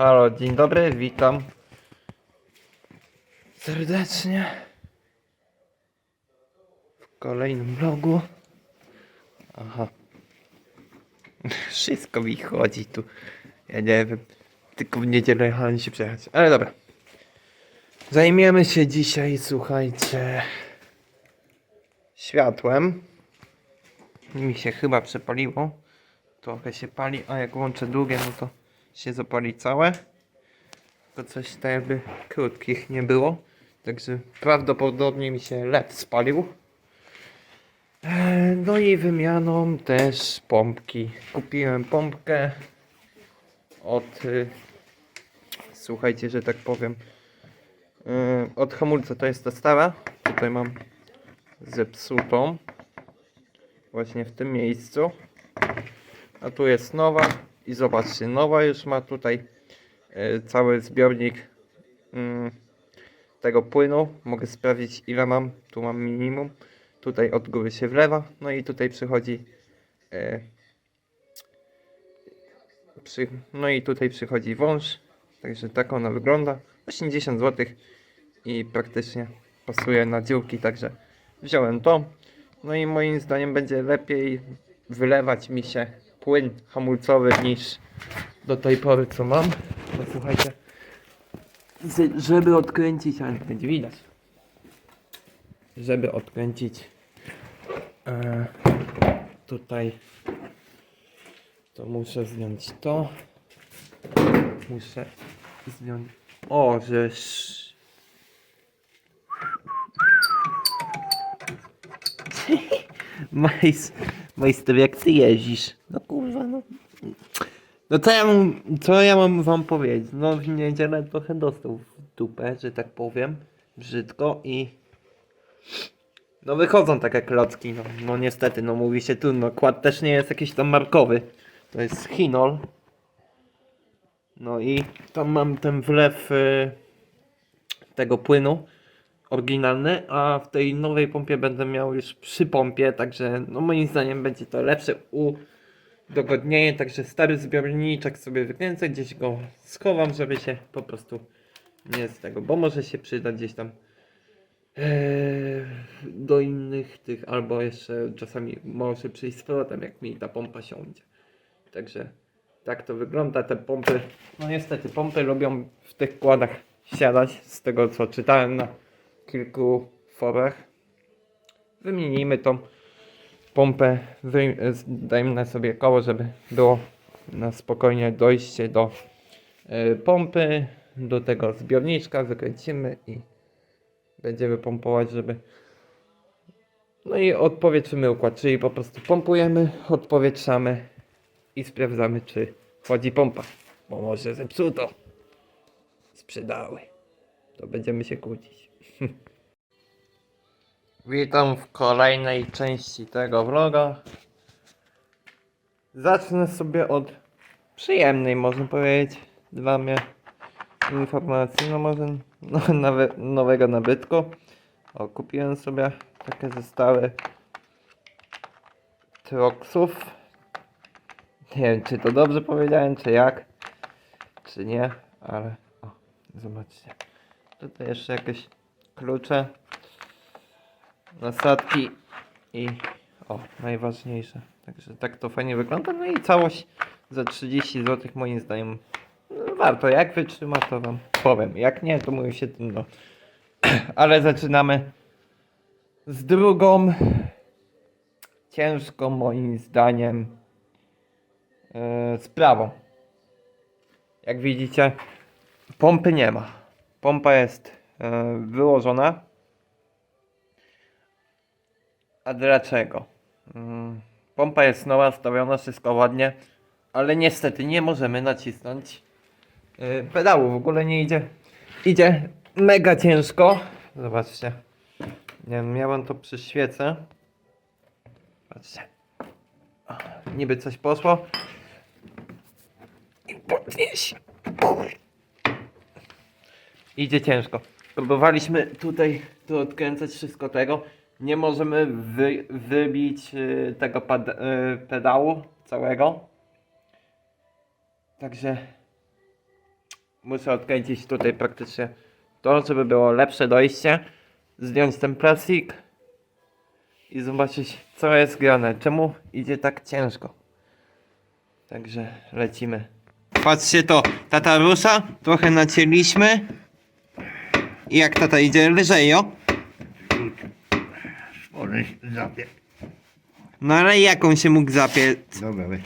Halo, dzień dobry, witam serdecznie w kolejnym vlogu. Aha. Wszystko mi chodzi tu. Ja nie wiem. Tylko w niedzielę jechałem się przejechać. Ale dobra. Zajmiemy się dzisiaj, słuchajcie, światłem. Mi się chyba przepaliło. Trochę się pali, a jak łączę długie, no to się zapali całe. Tylko coś tak jakby krótkich nie było. Także prawdopodobnie mi się LED spalił. Eee, No i wymianą też pompki. Kupiłem pompkę od, y, słuchajcie, że tak powiem, y, od hamulca to jest ta stara. Tutaj mam zepsutą. Właśnie w tym miejscu. A tu jest nowa. I zobaczcie, nowa już ma tutaj e, cały zbiornik mm, tego płynu. Mogę sprawdzić ile mam. Tu mam minimum. Tutaj od góry się wlewa. No i tutaj przychodzi e, no i tutaj przychodzi wąż. Także tak ona wygląda. 80 zł i praktycznie pasuje na dziurki. Także wziąłem to. No i moim zdaniem będzie lepiej wylewać mi się płyn hamulcowy niż do tej pory co mam. No słuchajcie, żeby odkręcić, ale nie będzie widać. Żeby odkręcić e, tutaj to muszę zdjąć to. Muszę zdjąć. O, żeż. Majs, majster, jak ty jeździsz? No. No co ja mam, co ja mam wam powiedzieć? No w niedzielę trochę dostał w dupę, że tak powiem, brzydko i... No wychodzą takie klocki, no, no niestety, no mówi się tu, no kład też nie jest jakiś tam markowy. To jest Chinol. No i tam mam ten wlew y, tego płynu oryginalny, a w tej nowej pompie będę miał już przy pompie, także no moim zdaniem będzie to lepsze udogodnienie, także stary zbiorniczek sobie wykręcę, gdzieś go schowam, żeby się po prostu nie z tego, bo może się przyda gdzieś tam eee, do innych tych, albo jeszcze czasami może przyjść z powrotem, jak mi ta pompa siądzie. Także tak to wygląda, te pompy, no niestety pompy lubią w tych kładach siadać, z tego co czytałem na kilku forach. Wymienimy tą pompę, dajmy sobie koło, żeby było na spokojnie dojście do y, pompy, do tego zbiorniczka, wykręcimy i będziemy pompować, żeby no i odpowietrzymy układ, czyli po prostu pompujemy, odpowietrzamy i sprawdzamy, czy chodzi pompa, bo może zepsuto, sprzedały, to będziemy się kłócić. Witam w kolejnej części tego vloga. Zacznę sobie od przyjemnej, można powiedzieć, dla mnie informacji, no może no, nowe, nowego nabytku. O, kupiłem sobie takie zestawy Troxów. Nie wiem, czy to dobrze powiedziałem, czy jak, czy nie, ale o, zobaczcie. Tutaj jeszcze jakieś klucze, nasadki i o, najważniejsze. Także tak to fajnie wygląda. No i całość za 30 zł moim zdaniem no, warto. Jak wytrzyma, to wam powiem. Jak nie, to mówię się tym no. Ale zaczynamy z drugą ciężką moim zdaniem yy, sprawą. Jak widzicie, pompy nie ma. Pompa jest e, wyłożona. A dlaczego? Mm, Pompa jest nowa, stawiona, wszystko ładnie, ale niestety nie możemy nacisnąć e, pedału. W ogóle nie idzie. Idzie mega ciężko. Zobaczcie. Nie wiem, miałem to przy świece. Patrzcie. Niby coś poszło. I podnieś. Idzie ciężko. Próbowaliśmy tutaj tu odkręcać wszystko tego. Nie możemy wy, wybić y, tego y, pedału całego. Także muszę odkręcić tutaj praktycznie to, żeby było lepsze dojście. Zdjąć ten plastik i zobaczyć co jest grane. Czemu idzie tak ciężko. Także lecimy. Patrzcie to, tata rusza, trochę nacięliśmy. I jak tata idzie lżejo. Zapie. No ale jaką się mógł zapiec? Dobra, weź.